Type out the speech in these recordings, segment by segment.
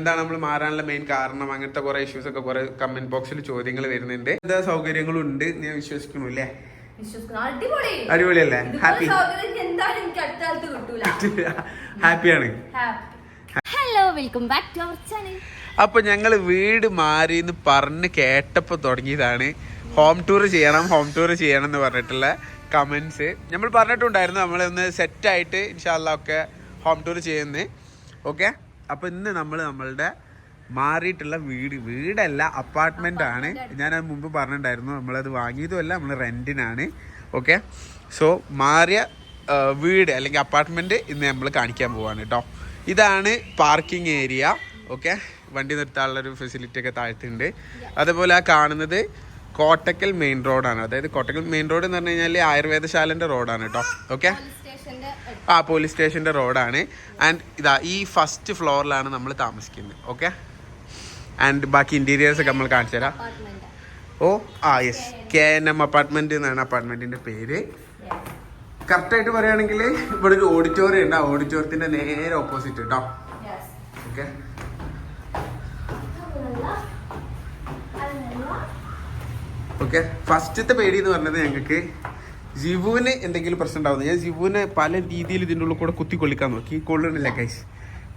എന്താണ് നമ്മൾ മാറാനുള്ള മെയിൻ കാരണം? അങ്ങനത്തെ കുറെ ഇഷ്യൂസ് ഒക്കെ കുറെ കമന്റ് ബോക്സിൽ ചോദ്യങ്ങൾ വരുന്നുണ്ട്. എന്താ സൗകര്യങ്ങളും ഉണ്ട് ഞാൻ വിശ്വസിക്കുന്നു അല്ലേ? അടിപൊളിയല്ലേ? ഹാപ്പി ഹാപ്പിയാണ് hello welcome back to our channel അപ്പൊ ഞങ്ങൾ വീട് മാറി എന്ന് പറഞ്ഞ് കേട്ടപ്പോ തുടങ്ങിയതാണ്. ഹോം ടൂർ ചെയ്യണം ഹോം ടൂർ ചെയ്യണം എന്ന് പറഞ്ഞിട്ടുള്ള കമന്റ്സ് നമ്മൾ പറഞ്ഞിട്ടുണ്ടായിരുന്നു നമ്മളൊന്ന് സെറ്റായിട്ട് ഇൻഷാല്ല ഒക്കെ ഹോം ടൂർ ചെയ്യുന്നത് ഓക്കെ അപ്പൊ ഇന്ന് നമ്മൾ നമ്മളുടെ മാറിയിട്ടുള്ള വീട് വീടല്ല അപ്പാർട്ട്മെന്റ് ആണ്. ഞാൻ അത് മുമ്പ് പറഞ്ഞിട്ടുണ്ടായിരുന്നു. നമ്മളത് വാങ്ങിയതുമല്ല നമ്മൾ റെന്റിനാണ് ഓക്കെ സോ മാറിയ വീട് അല്ലെങ്കിൽ അപ്പാർട്ട്മെന്റ് ഇന്ന് നമ്മൾ കാണിക്കാൻ പോവാണ് കേട്ടോ ഇതാണ് പാർക്കിംഗ് ഏരിയ ഓക്കെ വണ്ടി നിർത്താനുള്ള ഒരു ഫെസിലിറ്റി ഒക്കെ താഴത്തുണ്ട്. അതുപോലെ ആ കാണുന്നത് കോട്ടക്കൽ മെയിൻ റോഡാണ് അതായത് കോട്ടക്കൽ മെയിൻ റോഡ് എന്ന് പറഞ്ഞു കഴിഞ്ഞാൽ ആയുർവേദശാലന്റെ റോഡാണ് കേട്ടോ ഓക്കെ ആ പോലീസ് സ്റ്റേഷന്റെ റോഡാണ്. ആൻഡ് ഇതാ ഈ ഫസ്റ്റ് ഫ്ലോറിലാണ് നമ്മൾ താമസിക്കുന്നത്. ഓക്കെ ആൻഡ് ബാക്കി ഇന്റീരിയേഴ്സ് ഒക്കെ നമ്മൾ കാണിച്ചു തരാം. ഓ ആ yes K N M apartment എന്നാണ് അപ്പാർട്ട്മെന്റിന്റെ പേര്. കറക്റ്റ് ആയിട്ട് പറയുകയാണെങ്കിൽ ഇവിടെ ഒരു ഓഡിറ്റോറിയം ഉണ്ട്. ആ ഓഡിറ്റോറിയത്തിന്റെ നേരെ ഓപ്പോസിറ്റ് കേട്ടോ ഓക്കെ ഓക്കെ ഫസ്റ്റത്തെ പേടി എന്ന് പറഞ്ഞത് ഞങ്ങൾക്ക് ജിവുവിന് എന്തെങ്കിലും പ്രശ്നം ഉണ്ടാവുന്നു ഞാൻ ജിവുവിനെ പല രീതിയിൽ ഇതിന്റെ ഉള്ളിൽ കൂടെ കുത്തി കൊള്ളിക്കാൻ നോക്കി കൊള്ളണില്ല കൈസ്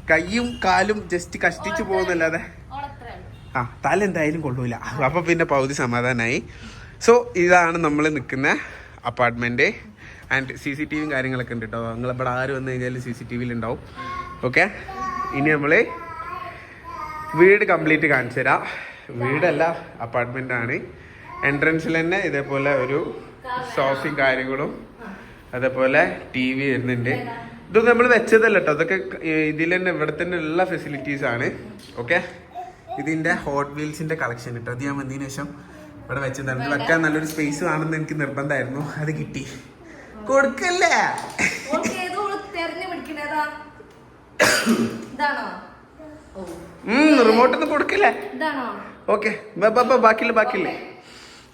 കൈയും കാലും ജസ്റ്റ് കഷ്ടിച്ച് പോകുന്നല്ലാതെ. ആ തല എന്തായാലും കൊള്ളൂല. അപ്പൊ പിന്നെ പകുതി സമാധാനമായി സോ ഇതാണ് നമ്മൾ നിൽക്കുന്ന apartment and C C T വിയും കാര്യങ്ങളൊക്കെ ഉണ്ട് കേട്ടോ നിങ്ങൾ ഇവിടെ ആര് വന്നു കഴിഞ്ഞാൽ സി സി ടി വിയിൽ ഉണ്ടാവും. ഓക്കെ ഇനി നമ്മൾ വീട് കംപ്ലീറ്റ് കാണിച്ചു തരാം വീടല്ല അപ്പാർട്ട്മെന്റ് ആണ്. എൻട്രൻസിൽ തന്നെ ഇതേപോലെ ഒരു സോഫയും കാര്യങ്ങളും അതേപോലെ ടി വി വരുന്നുണ്ട്. ഇതൊന്നും നമ്മൾ വെച്ചതല്ല കേട്ടോ അതൊക്കെ ഇതിൽ തന്നെ ഇവിടെ തന്നെ ഉള്ള ഫെസിലിറ്റീസ് ആണ്. ഓക്കെ ഇതിന്റെ ഹോട്ട് വീൽസിന്റെ കളക്ഷൻ കിട്ടും അത് ഞാൻ വന്നതിന് ശേഷം ഇവിടെ വെച്ചിട്ടുണ്ട് വെക്കാൻ നല്ലൊരു സ്പേസ് വേണമെന്ന് എനിക്ക് നിർബന്ധമായിരുന്നു. അത് കിട്ടി. കൊടുക്കല്ലേ? റിമോട്ടൊന്നും കൊടുക്കില്ലേ. ഓക്കെ ബാക്കിയില്ല ബാക്കിയില്ല.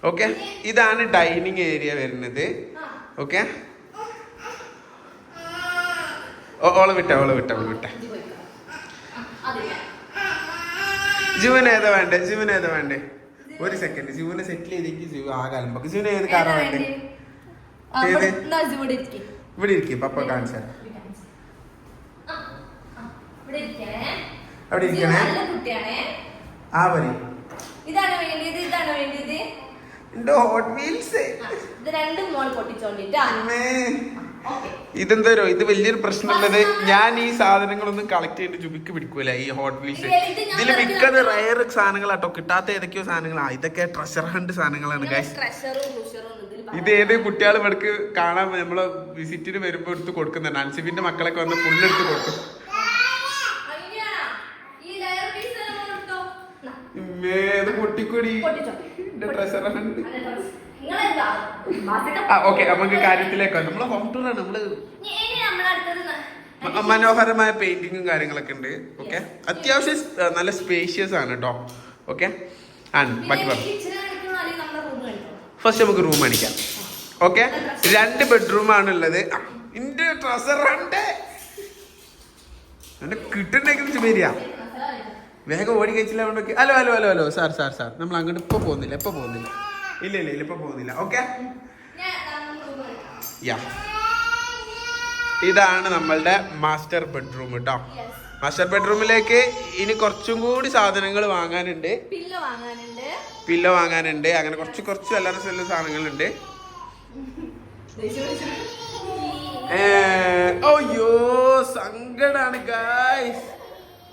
ഓക്കെ ഇതാണ് ഡൈനിങ് ഏരിയ വരുന്നത്. ഓക്കെ ഓളെ വിട്ട ഓളെ വിട്ട ഓളെ വിട്ട. ജീവൻ ഏതാ വേണ്ടേ? ജീവൻ ഏതാ വേണ്ടേ? ഒരു സെക്കൻഡ് ജീവനെ സെറ്റിൽ ചെയ്തേക്ക് ജീവ ആ കാലം പക്ക് ജീവന് ഏത് കാറാ വേണ്ടേ? ഏത്? ഇവിടെ- ഇരിക്ക്. പപ്പ കാണിച്ചാ. അവിടെ ഇരിക്കണേ. ആ വരി. ഇതാണ് വേണ്ടിയത്? ഇതാണ് വേണ്ടിയത്? ഇതെന്തോ ഇത് വലിയൊരു പ്രശ്നമുള്ളത്. ഞാൻ ഈ സാധനങ്ങളൊന്നും കളക്ട് ചെയ്തിട്ട് ചുബിക്ക് പിടിക്കൂല ഈ ഹോട്ട് വീൽസ് ഇതിൽ മിക്കത് റയർ സാധനങ്ങളാട്ടോ. കിട്ടാത്ത ഏതൊക്കെയോ സാധനങ്ങളാ. ഇതൊക്കെ ട്രഷർ ഹണ്ട് സാധനങ്ങളാണ് ഗൈസ് ഇത് ഏത് കുട്ടികൾ ഇവിടേക്ക് കാണാൻ നമ്മൾ വിസിറ്റിന് വരുമ്പോ എടുത്ത് കൊടുക്കുന്നുണ്ട് അൻസിബിന്റെ മക്കളൊക്കെ വന്ന് ഫുള്ള് എടുത്ത് കൊടുക്കും. ഇത് പൊട്ടിക്കൂടി. ആ ഓക്കെ നമുക്ക് കാര്യത്തിലേക്ക് വരാം. നമ്മൾ ഹോം ടൂർ ആണ് നമ്മൾ മനോഹരമായ പെയിന്റിങ്ങും കാര്യങ്ങളൊക്കെ ഉണ്ട്. ഓക്കെ അത്യാവശ്യം നല്ല സ്പേഷ്യസ് ആണ് കേട്ടോ ഓക്കെ ആണ് ബാക്കി പറഞ്ഞു? ഫസ്റ്റ് നമുക്ക് റൂം അടിക്കാം. ഓക്കെ രണ്ട് ബെഡ്റൂം ആണ് ഉള്ളത്. ട്രഷർ ഹണ്ട് എന്നെ മസാല കാണിക്കണോ? വേഗം ഓടി കഴിച്ചില്ല കൊണ്ടൊക്കെ. Hello hello hello hello. Sir sir sir. നമ്മൾ അങ്ങോട്ട് ഇപ്പൊ പോകുന്നില്ല ഇപ്പൊ പോകുന്നില്ല. ഇല്ല ഇല്ല ഇല്ല ഇപ്പൊ പോകുന്നില്ല. ഓക്കെ. യാ. ഇതാണ് നമ്മളുടെ മാസ്റ്റർ ബെഡ്റൂം കേട്ടോ. മാസ്റ്റർ ബെഡ്റൂമിലേക്ക് ഇനി കുറച്ചും കൂടി സാധനങ്ങൾ വാങ്ങാനുണ്ട്. പില്ലോ വാങ്ങാനുണ്ട്. അങ്ങനെ കുറച്ച് കുറച്ച് അല്ലാതെ ചില സാധനങ്ങളുണ്ട്. ഓയ്യോ. സങ്കടാണ് ഗായ്സ്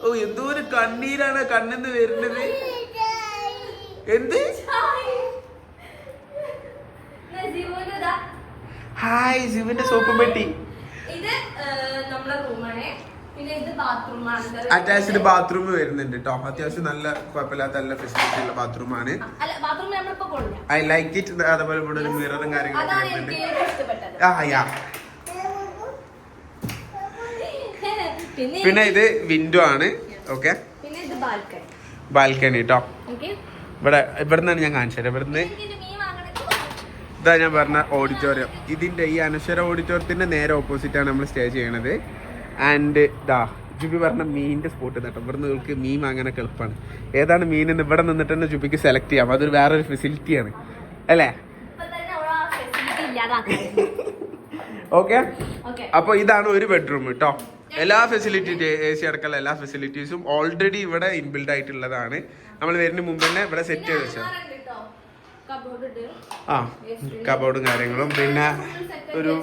ഓ എന്തോ ഒരു കണ്ണീരാണ് കണ്ണെന്ന് വരുന്നത്. എന്ത്? ഹായ്. ജിവിന്റെ സോപ്പ് പെട്ടി. അറ്റാച്ച്ഡ് ബാത്റൂം വരുന്നുണ്ട് കേട്ടോ അത്യാവശ്യം നല്ല കുഴപ്പമില്ലാത്ത നല്ല ഫെസിലിറ്റി ഉള്ള ബാത്റൂമാണ് ഐ ലൈക്ക് ഇറ്റ് അതേപോലെ ഇവിടെ ഒരു മിററും കാര്യങ്ങളൊക്കെ വരുന്നുണ്ട്. ആ യാ പിന്നെ ഇത് വിൻഡോ ആണ്. ഓക്കെ ബാൽക്കണി കേട്ടോ ഇവിടെ ഇവിടെ നിന്നാണ് ഞാൻ കാണിച്ചത്. ഇവിടുന്ന് മീൻ വാങ്ങണേ ഇതാ ഞാൻ പറഞ്ഞ ഓഡിറ്റോറിയം ഇതിന്റെ ഈ അനശ്വര ഓഡിറ്റോറിയത്തിന്റെ നേരെ ഓപ്പോസിറ്റ് ആണ് നമ്മൾ സ്റ്റേ ചെയ്യണത്. ആൻഡ് ഇതാ ജുബി പറഞ്ഞ മീനിന്റെ സ്പോട്ട് കേട്ടോ ഇവിടെ നിങ്ങൾക്ക് മീൻ വാങ്ങാനൊക്കെ എളുപ്പമാണ് ഏതാണ് മീൻ എന്ന് ഇവിടെ നിന്നിട്ട് തന്നെ ജുബിക്ക് സെലക്ട് ചെയ്യാം. അതൊരു വേറൊരു ഫെസിലിറ്റിയാണ് അല്ലേ? ഓക്കെ ഓക്കെ അപ്പൊ ഇതാണ് ഒരു ബെഡ്റൂം കേട്ടോ എല്ലാ ഫെസിലിറ്റി എ സി അടക്കമുള്ള എല്ലാ ഫെസിലിറ്റീസും ഓൾറെഡി ഇവിടെ ഇൻബിൽഡ് ആയിട്ടുള്ളതാണ്. നമ്മൾ വരുന്ന മുമ്പ് തന്നെ ഇവിടെ സെറ്റ് ചെയ്ത് ഉണ്ട്. ആ കബോർഡും കാര്യങ്ങളും. പിന്നെ ഒരു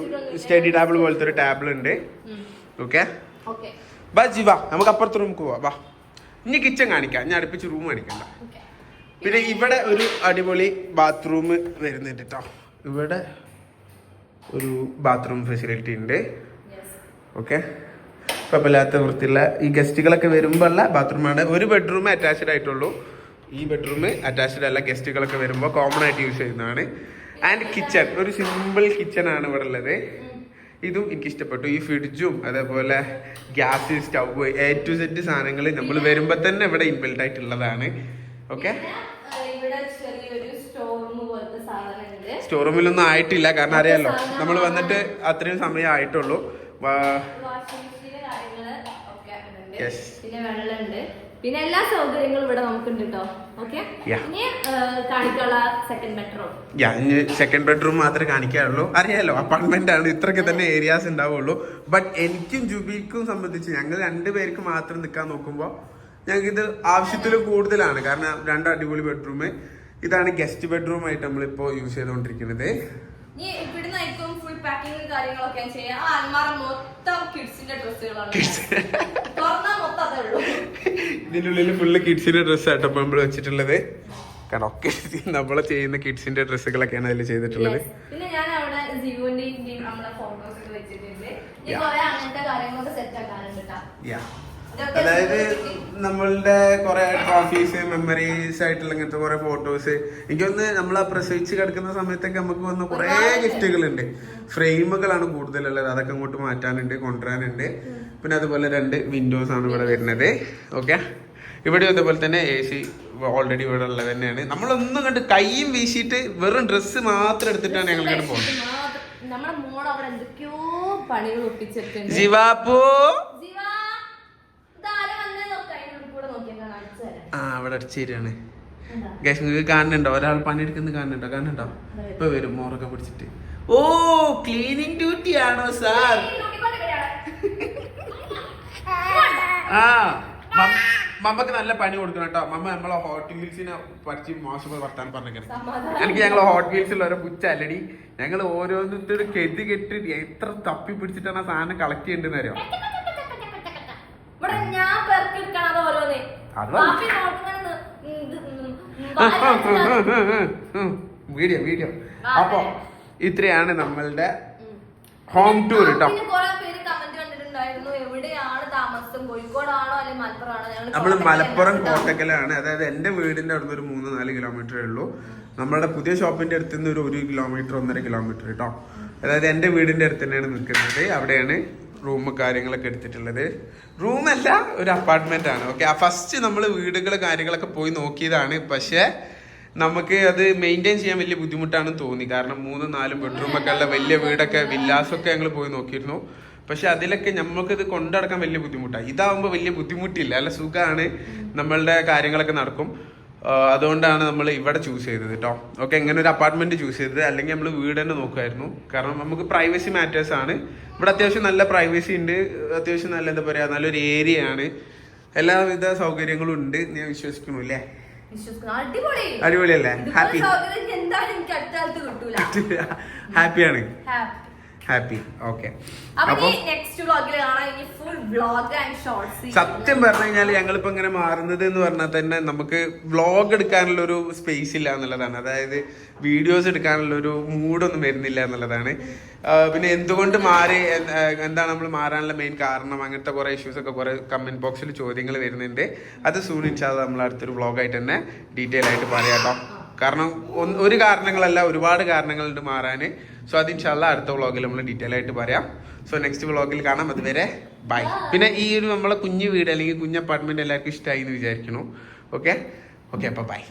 സ്റ്റഡി ടേബിൾ പോലത്തെ ഒരു ടേബിൾ ഉണ്ട്. ഓക്കെ ബാ ജി വാ നമുക്ക് അപ്പുറത്തെ റൂമിൽ പോവാ. വാ. ഇനി കിച്ചൺ കാണിക്കാം. ഞാൻ അടുപ്പിച്ച് റൂം കാണിക്കണ്ട. പിന്നെ ഇവിടെ ഒരു അടിപൊളി ബാത്റൂം വരുന്നുണ്ട് കേട്ടോ ഇവിടെ ഒരു ബാത്റൂം ഫെസിലിറ്റി ഉണ്ട്. ഓക്കെ കുഴപ്പമില്ലാത്ത വൃത്തിയുള്ള ഈ ഗസ്റ്റുകളൊക്കെ വരുമ്പോഴുള്ള ബാത്റൂമാണ്. ഒരു ബെഡ്റൂമേ അറ്റാച്ച്ഡ് ആയിട്ടുള്ളൂ. ഈ ബെഡ്റൂം അറ്റാച്ച്ഡ് അല്ല ഗസ്റ്റുകളൊക്കെ വരുമ്പോൾ കോമൺ ആയിട്ട് യൂസ് ചെയ്യുന്നതാണ്. ആൻഡ് കിച്ചൺ ഒരു സിമ്പിൾ കിച്ചൺ ആണ് ഇവിടെ ഉള്ളത്. ഇതും എനിക്ക് ഇഷ്ടപ്പെട്ടു. ഈ ഫ്രിഡ്ജും അതേപോലെ gas stove A to set സാധനങ്ങൾ നമ്മൾ വരുമ്പോൾ തന്നെ ഇവിടെ ഇൻബിൽഡ് ആയിട്ടുള്ളതാണ്. ഓക്കെ സ്റ്റോർ റൂമിലൊന്നും ആയിട്ടില്ല കാരണം അറിയാലോ. നമ്മൾ വന്നിട്ട് അത്രയും സമയം ആയിട്ടുള്ളൂ വാ- വാഷിംഗ് മെഷീന് കാര്യങ്ങൾ ഒക്കെ ഉണ്ട്. പിന്നെ വെള്ളമുണ്ട്. പിന്നെ എല്ലാ സൗകര്യങ്ങളും ഇവിടെ നമുക്കുണ്ട് കേട്ടോ ഓക്കെ. ഇനി കാണിക്കാനുള്ള സെക്കൻഡ് ബെഡ്റൂം യാ ഇനി സെക്കൻഡ് ബെഡ്റൂം മാത്രമേ കാണിക്കാറുള്ളൂ. അറിയാലോ അപ്പാർട്ട്മെന്റ് ആണ്. ഇത്രയൊക്കെ തന്നെ ഏരിയാസ് ഉണ്ടാവുള്ളൂ. ബട്ട് എനിക്കും ജുബിക്കും സംബന്ധിച്ച് ഞങ്ങൾ രണ്ടുപേർക്ക് മാത്രം നിൽക്കാൻ നോക്കുമ്പോൾ ഞങ്ങൾക്ക് ഇത് ആവശ്യത്തിൽ കൂടുതലാണ്. കാരണം രണ്ട് അടിപൊളി ബെഡ്റൂം ഇതാണ് ഗസ്റ്റ് ബെഡ്റൂം ആയിട്ട് നമ്മളിപ്പോൾ യൂസ് ചെയ്തുകൊണ്ടിരിക്കുന്നത്. ഇവിടുന്ന് ആയിരിക്കും കാര്യങ്ങളൊക്കെ ഞാൻ ചെയ്യാം. ആ അൽമാറ മൊത്തം കിഡ്സിന്റെ ഡ്രസ്സുകളാണ് തുറന്നാൽ മൊത്തം അതേ ഉള്ളൂ. ഇതിന്റെ ഉള്ളിൽ ഫുള്ള് കിഡ്സിന്റെ ഡ്രസ്സ് ആട്ടോ നമ്മൾ വെച്ചിട്ടുള്ളത്. കാരണം ഒക്കെ നമ്മൾ ചെയ്യുന്ന കിഡ്സിന്റെ ഡ്രസ്സുകളൊക്കെയാണ് അതിൽ ചെയ്തിട്ടുള്ളത്. പിന്നെ ഞാൻ അവിടെ ജീവന്റെയും നമ്മളെ ഫോട്ടോസ് ഒക്കെ വെച്ചിട്ടുണ്ട്. ഈ. കുറെ അങ്ങനത്തെ കാര്യങ്ങളൊക്കെ സെറ്റ് ആക്കാനുണ്ട് കേട്ടോ അതായത് നമ്മളുടെ കുറെ ട്രോഫീസ് മെമ്മറീസ് ആയിട്ടുള്ള ഇങ്ങനത്തെ കുറെ ഫോട്ടോസ് എനിക്കൊന്ന് നമ്മൾ പ്രസവിച്ച് കിടക്കുന്ന സമയത്തൊക്കെ നമുക്ക് വന്ന കുറെ ഗിഫ്റ്റുകൾ ഗിഫ്റ്റുകളുണ്ട് ഫ്രെയിമുകളാണ് കൂടുതലുള്ളത്. അതൊക്കെ അങ്ങോട്ട് മാറ്റാനുണ്ട് കൊണ്ടുവരാനുണ്ട്. പിന്നെ അതുപോലെ രണ്ട് വിൻഡോസ് ആണ് ഇവിടെ വരുന്നത്. ഓക്കെ ഇവിടെ അതുപോലെ തന്നെ എ സി ഓൾറെഡി ഇവിടെ ഉള്ളത് തന്നെയാണ്. നമ്മളൊന്നും കണ്ട് കൈയും വീശിയിട്ട് വെറും ഡ്രസ്സ് മാത്രം എടുത്തിട്ടാണ് ഞങ്ങൾ ഇങ്ങനെ പോകുന്നത് നമ്മുടെ മോൾ അവിടെ എന്തൊക്കെയോ പണികൾ ഒപ്പിച്ചിട്ടുണ്ട് ജിവാപ്പൂ ജീവാ, ഇതാരാ വന്നേ നോക്ക്. അതിന്റെ കൂടെ നോക്കിയാ കാണാം. അടിച്ച് തരാം. ആ അവിടെ അടിച്ചേരാണ്? ഗൈസ് നിങ്ങൾക്ക് കാണുന്നുണ്ടോ? ഒരാൾ പണിയെടുക്കുന്നത് കാണുന്നുണ്ടോ? കാണുന്നുണ്ടോ? ഇപ്പൊ വരും മോറൊക്കെ പിടിച്ചിട്ട്. ഓ ക്ലീനിങ് ഡ്യൂട്ടി ആണോ സാർ. ആ മമ്മക്ക് നല്ല പണി കൊടുക്കണം കേട്ടോ. മമ്മ നമ്മളെ ഹോട്ട് വീൽസിനെ പറ്റി മോശം വർത്താൻ പറഞ്ഞേക്കണം. എനിക്ക് ഞങ്ങൾ ഹോട്ട് വീൽസിൽ ഓരോ പുച്ചല്ലടി. ഞങ്ങൾ ഓരോരുത്തരും കെതി കെട്ടി എത്ര തപ്പി പിടിച്ചിട്ടാണ് ആ സാധനം കളക്ട് ചെയ്യേണ്ടതെന്ന് അറിയോ? Video video. അപ്പൊ ഇത്രയാണ് നമ്മളുടെ ഹോം ടൂർ കേട്ടോ നമ്മൾ നമ്മൾ മലപ്പുറം കോട്ടക്കലാണ്. അതായത് എന്റെ വീടിന്റെ അടുത്ത് ഒരു മൂന്ന് നാല് കിലോമീറ്ററേ ഉള്ളൂ. നമ്മളുടെ പുതിയ ഷോപ്പിന്റെ അടുത്ത് നിന്ന് ഒരു ഒരു കിലോമീറ്റർ ഒന്നര കിലോമീറ്റർ കേട്ടോ അതായത് എന്റെ വീടിന്റെ അടുത്ത് തന്നെയാണ് നിൽക്കുന്നത്. അവിടെയാണ് റൂം കാര്യങ്ങളൊക്കെ എടുത്തിട്ടുള്ളത്. റൂമല്ല ഒരു അപ്പാർട്ട്മെന്റ് ആണ്. ഓക്കെ ഫസ്റ്റ് നമ്മൾ വീടുകൾ കാര്യങ്ങളൊക്കെ പോയി നോക്കിയതാണ്. പക്ഷേ നമുക്ക് അത് മെയിന്റെയിൻ ചെയ്യാൻ വലിയ ബുദ്ധിമുട്ടാണെന്ന് തോന്നി. കാരണം മൂന്നും നാലും ബെഡ്റൂമൊക്കെ ഉള്ള വലിയ വീടൊക്കെ വില്ലാസൊക്കെ ഞങ്ങൾ പോയി നോക്കിയിരുന്നു. പക്ഷെ അതിലൊക്കെ നമുക്ക് ഇത് കൊണ്ടടക്കാൻ വലിയ ബുദ്ധിമുട്ടാണ് ഇതാവുമ്പോൾ വലിയ ബുദ്ധിമുട്ടില്ല. അല്ല സുഖമാണ് നമ്മളുടെ കാര്യങ്ങളൊക്കെ നടക്കും. ആ, അതുകൊണ്ടാണ് നമ്മൾ ഇവിടെ ചൂസ് ചെയ്തത് കേട്ടോ ഓക്കെ ഇങ്ങനെ ഒരു അപ്പാർട്ട്മെന്റ് ചൂസ് ചെയ്തത്. അല്ലെങ്കിൽ നമ്മൾ വീട് തന്നെ നോക്കുമായിരുന്നു കാരണം നമുക്ക് പ്രൈവസി മാറ്റേഴ്സ് ആണ്. ഇവിടെ അത്യാവശ്യം നല്ല പ്രൈവസി ഉണ്ട്. അത്യാവശ്യം നല്ല എന്താ പറയാ നല്ലൊരു ഏരിയ ആണ്. എല്ലാവിധ സൗകര്യങ്ങളും ഉണ്ട് ഞാൻ വിശ്വസിക്കുന്നു അല്ലേ? അടിപൊളിയല്ലേ? ഹാപ്പി ഹാപ്പിയാണ്. ഹാപ്പി ഓക്കെ അപ്പൊ സത്യം പറഞ്ഞു കഴിഞ്ഞാൽ ഞങ്ങളിപ്പോ ഇങ്ങനെ മാറുന്നത് എന്ന് പറഞ്ഞാൽ തന്നെ നമുക്ക് വ്ളോഗ് എടുക്കാനുള്ള ഒരു സ്പേസ് ഇല്ല എന്നുള്ളതാണ്. അതായത് വീഡിയോസ് എടുക്കാനുള്ള ഒരു മൂഡൊന്നും വരുന്നില്ല എന്നുള്ളതാണ്. പിന്നെ എന്തുകൊണ്ട് മാറി എന്താണ് നമ്മൾ മാറാനുള്ള മെയിൻ കാരണം? അങ്ങനത്തെ കുറെ ഇഷ്യൂസ് ഒക്കെ കുറെ കമന്റ് ബോക്സിൽ ചോദ്യങ്ങൾ വരുന്നുണ്ട്. അത് സൂൺ ഇൻഷാദ് നമ്മൾ അടുത്തൊരു വ്ളോഗായിട്ട് തന്നെ ഡീറ്റെയിൽ ആയിട്ട് പറയാം കേട്ടോ. കാരണം ഒരു കാരണങ്ങളല്ല ഒരുപാട് കാരണങ്ങളുണ്ട് മാറാന്. സോ അത് ഇൻഷാല്ല അടുത്ത വ്ളോഗിൽ നമ്മൾ ഡീറ്റെയിൽ ആയിട്ട് പറയാം. സോ നെക്സ്റ്റ് വ്ളോഗിൽ കാണാം. അതുവരെ ബൈ പിന്നെ ഈ ഒരു നമ്മളെ കുഞ്ഞു വീട് അല്ലെങ്കിൽ കുഞ്ഞ് അപ്പാർട്ട്മെന്റ് എല്ലാവർക്കും ഇഷ്ടമായി എന്ന് വിചാരിക്കുന്നു. ഓക്കെ ഓക്കെ അപ്പൊ ബൈ